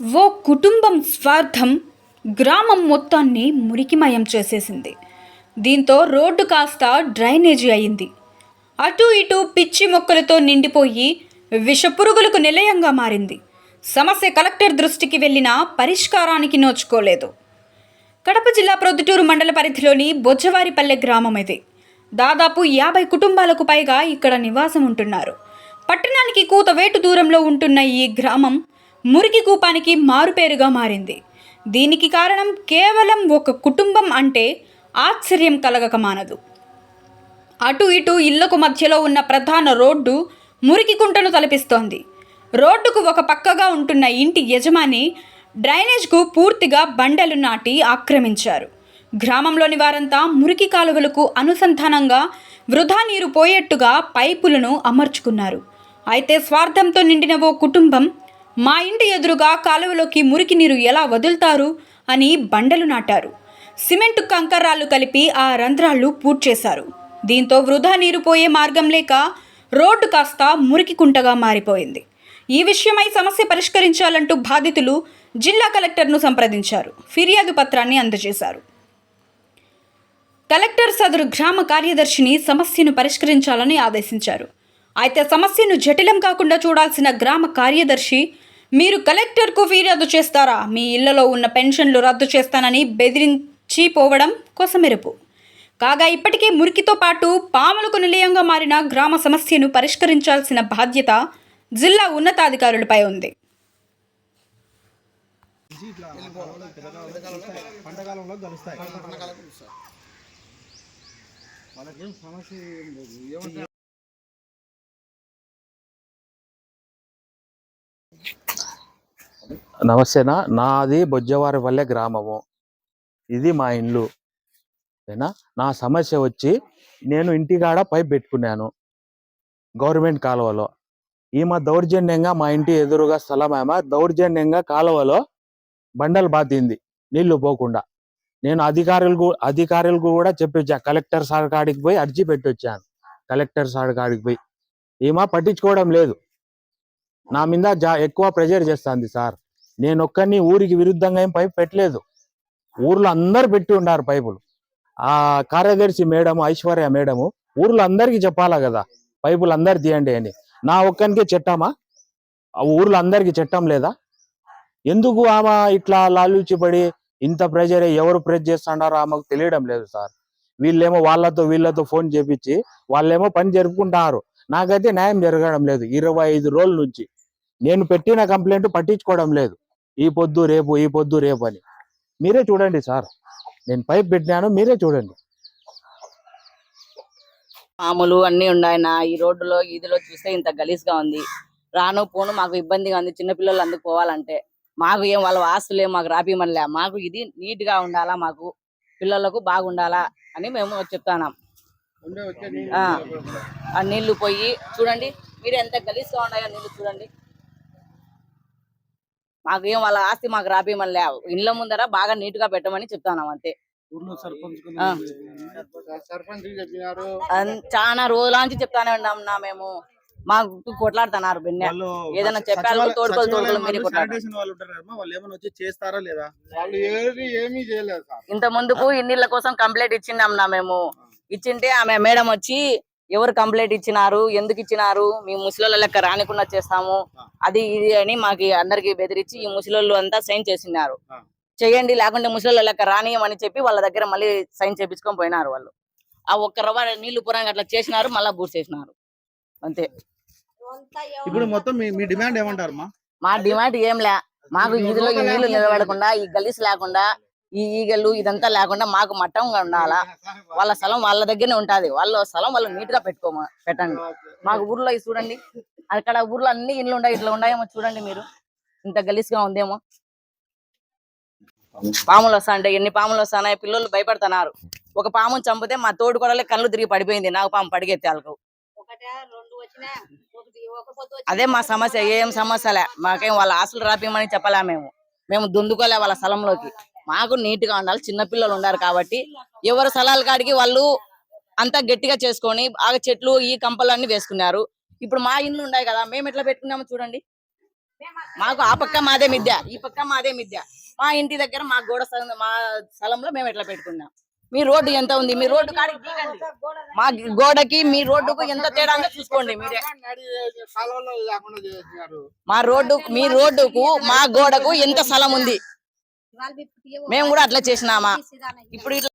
ఓ కుటుంబం స్వార్థం గ్రామం మొత్తాన్ని మురికిమయం చేసేసింది. దీంతో రోడ్డు కాస్త డ్రైనేజీ అయింది. అటు ఇటు పిచ్చి మొక్కలతో నిండిపోయి విషపురుగులకు నిలయంగా మారింది. సమస్య కలెక్టర్ దృష్టికి వెళ్ళినా పరిష్కారానికి నోచుకోలేదు. కడప జిల్లా ప్రొద్దుటూరు మండల పరిధిలోని బొజ్జవారిపల్లె గ్రామం ఇది. దాదాపు యాభై కుటుంబాలకు పైగా ఇక్కడ నివాసం ఉంటున్నారు. పట్టణానికి కూతవేటు దూరంలో ఉంటున్న ఈ గ్రామం మురికి కూపానికి మారుపేరుగా మారింది. దీనికి కారణం కేవలం ఒక కుటుంబం అంటే ఆశ్చర్యం కలగక మానదు. అటు ఇటు ఇళ్ళకు మధ్యలో ఉన్న ప్రధాన రోడ్డు మురికి కుంటను తలపిస్తోంది. రోడ్డుకు ఒక పక్కగా ఉంటున్న ఇంటి యజమాని డ్రైనేజ్కు పూర్తిగా బండలు నాటి ఆక్రమించారు. గ్రామంలోని వారంతా మురికి కాలువలకు అనుసంధానంగా వృధా నీరు పోయేట్టుగా పైపులను అమర్చుకున్నారు. అయితే స్వార్థంతో నిండిన ఓ కుటుంబం మా ఇంటి ఎదురుగా కాలువలోకి మురికి నీరు ఎలా వదులుతారు అని బండలు నాటారు. సిమెంటు కంకర్రాళ్ళు కలిపి ఆ రంధ్రాలు పూడ్చేశారు దీంతో వృధా నీరు పోయే మార్గం లేక రోడ్డు కాస్త మురికి కుంటగా మారిపోయింది. ఈ విషయమై సమస్య పరిష్కరించాలంటూ బాధితులు జిల్లా కలెక్టర్ను సంప్రదించారు. ఫిర్యాదు పత్రాన్ని అందజేశారు. కలెక్టర్ సదరు గ్రామ కార్యదర్శిని సమస్యను పరిష్కరించాలని ఆదేశించారు. అయితే సమస్యను జటిలం కాకుండా చూడాల్సిన గ్రామ కార్యదర్శి మీరు కలెక్టర్కు ఫిర్యాదు చేస్తారా? మీ ఇళ్ళలో ఉన్న పెన్షన్లు రద్దు చేస్తానని బెదిరించి పోవడం కొసమెరుపు. కాగా ఇప్పటికే మురికితో పాటు పాములకు నిలయంగా మారిన గ్రామ సమస్యను పరిష్కరించాల్సిన బాధ్యత జిల్లా ఉన్నతాధికారులపై ఉంది. సమస్య ఏం లేదు ఏమంటే నమస్తేనా? నాది బొజ్జవారిపల్లె గ్రామము. ఇది మా ఇల్లు. ఏనా నా సమస్య వచ్చి నేను ఇంటికాడ పైప్ పెట్టుకున్నాను. గవర్నమెంట్ కాలువలో. ఈమె దౌర్జన్యంగా మా ఇంటి ఎదురుగా స్థలం ఆమె దౌర్జన్యంగా కాలువలో బండలు బాతింది. నీళ్ళు పోకుండా. నేను అధికారులకు అధికారులకు కూడా చెప్పొచ్చా. కలెక్టర్ సార్ కాడికి పోయి అర్జీ పెట్టొచ్చాను. కలెక్టర్ సార్ కాడికి పోయి. ఈమె పట్టించుకోవడం లేదు. నా మీద జా ఎక్కువ ప్రెజర్ చేస్తుంది సార్. నేను ఒక్కరిని ఊరికి విరుద్ధంగా ఏం పైపు పెట్టలేదు. ఊర్లో అందరు పెట్టి ఉన్నారు పైపులు. ఆ కార్యదర్శి మేడం ఐశ్వర్య మేడము ఊర్లో అందరికీ చెప్పాలా కదా పైపులు అందరు తీయండి అని. నా ఒక్కనికే చెట్టామా? ఆ ఊర్లో అందరికీ చెట్టం లేదా? ఎందుకు ఆమె ఇట్లా లాలూచిపడి ఇంత ప్రెజర్ ఎవరు ప్రెస్ చేస్తున్నారో ఆమెకు తెలియడం లేదు సార్. వీళ్ళేమో వాళ్ళతో వీళ్ళతో ఫోన్ చేపించి వాళ్ళేమో పని జరుపుకుంటారు. నాకైతే న్యాయం జరగడం లేదు. ఇరవై ఐదు రోజుల నుంచి నేను పెట్టిన కంప్లైంట్ పట్టించుకోవడం లేదు. ఈ పొద్దు రేపు ఈ పొద్దు రేపు అని. మీరే చూడండి సార్. నేను పైప్ పెట్టినాను మీరే చూడండి. పాములు అన్ని ఉన్నాయి నా ఈ రోడ్డులో ఈదిలో చూస్తే ఇంత గలీజ్గా ఉంది. రాను పోను మాకు ఇబ్బందిగా ఉంది. చిన్నపిల్లలు అందుకు పోవాలంటే. మాకు ఏం వాళ్ళ ఆస్తులు ఏం మాకు రాపిమనిలే. మాకు ఇది నీట్గా ఉండాలా మాకు? పిల్లలకు బాగుండాలా అని మేము చెప్తాన్నాం. ఆ నీళ్ళు పోయి చూడండి. మీరు ఎంత గలీజ్గా ఉన్నాయో నీళ్ళు చూడండి. మాకు ఏం వాళ్ళ ఆస్తి మాకు రాపిమనిలే ఇళ్ళ ముందర బాగా నీట్గా పెట్టమని చెప్తాన్నాం అంతే. చాలా రోజుల నుంచి చెప్తానే ఉన్నాం నా మేము. మాకు కొట్లాడుతున్నారు బెన్నె. ఏదైనా చెప్పారు తోడుకోలు తోడుకోలు మీరే ఇంత ముందుకు ఇన్నిళ్ళ కోసం కంప్లైంట్ ఇచ్చిండాం నా మేము ఇచ్చింటే ఆమె మేడం వచ్చి ఎవరు కంప్లైంట్ ఇచ్చినారు? ఎందుకు ఇచ్చినారు? మీ ముసలోళ్ళ లెక్క రానికుండా చేస్తాము. అది ఇది అని మాకు అందరికి బెదిరించి ఈ ముసలోళ్ళు అంతా సైన్ చేసినారు. చేయండి లేకుంటే ముసలోళ్ళ లెక్క రానియమని చెప్పి వాళ్ళ దగ్గర మళ్ళీ సైన్ చేపించుకొని పోయినారు వాళ్ళు. ఆ ఒక్క రవ్వ నీళ్ళు పురంగా అట్లా చేసినారు మళ్ళా బూట్ చేసినారు. అంతే. ఇప్పుడు మొత్తం మీ డిమాండ్ ఏమంటారమ్మా? మా డిమాండ్ ఏం లే. మాకు ఈ నీళ్ళు నిలబడకుండా ఈ గలీస్ లేకుండా ఈ ఈగలు ఇదంతా లేకుండా మాకు మట్టంగా ఉండాలా? వాళ్ళ స్థలం వాళ్ళ దగ్గరనే ఉంటది. వాళ్ళ స్థలం వాళ్ళు నీట్గా పెట్టుకోమ పెట్టండి. మాకు ఊర్లో చూడండి. అక్కడ ఊర్లో అన్ని ఇండ్లు ఉన్నాయి ఇట్లా ఉన్నాయేమో చూడండి మీరు. ఇంత గలీస్గా ఉందేమో. పాములు వస్తాంటే ఎన్ని పాములు వస్తాయి పిల్లలు భయపడుతున్నారు. ఒక పాముని చంపితే మా తోడు కూడా కళ్ళు తిరిగి పడిపోయింది. నాకు పాము పడిగెత్తే వాళ్ళకు. అదే మా సమస్య. ఏం సమస్యలే మాకేం వాళ్ళ ఆస్తులు రాపిమని చెప్పలే మేము. మేము దుందుకోలే వాళ్ళ స్థలంలోకి. మాకు నీట్గా ఉండాలి. చిన్న పిల్లలు ఉన్నారు కాబట్టి ఎవరు స్థలాల కాడికి వాళ్ళు అంతా గట్టిగా చేసుకొని బాగా చెట్లు ఈ కంపలు అన్ని వేసుకున్నారు. ఇప్పుడు మా ఇండ్లు ఉన్నాయి కదా మేము ఎట్లా పెట్టుకున్నామో చూడండి. మాకు ఆ పక్క మాదే మిద్య ఈ పక్క మాదే మిద్య. మా ఇంటి దగ్గర మా గోడ స్థలం మా స్థలంలో మేము ఎట్లా పెట్టుకున్నాం? మీ రోడ్డు ఎంత ఉంది? మీ రోడ్డు కాడికి దిగండి. మా గోడకి మీ రోడ్డుకు ఎంత తేడా చూసుకోండి మీరే. మా రోడ్డు మీ రోడ్డుకు మా గోడకు ఎంత స్థలం ఉంది? మేము కూడా అట్లా చేసినామా? ఇప్పుడు ఇట్లా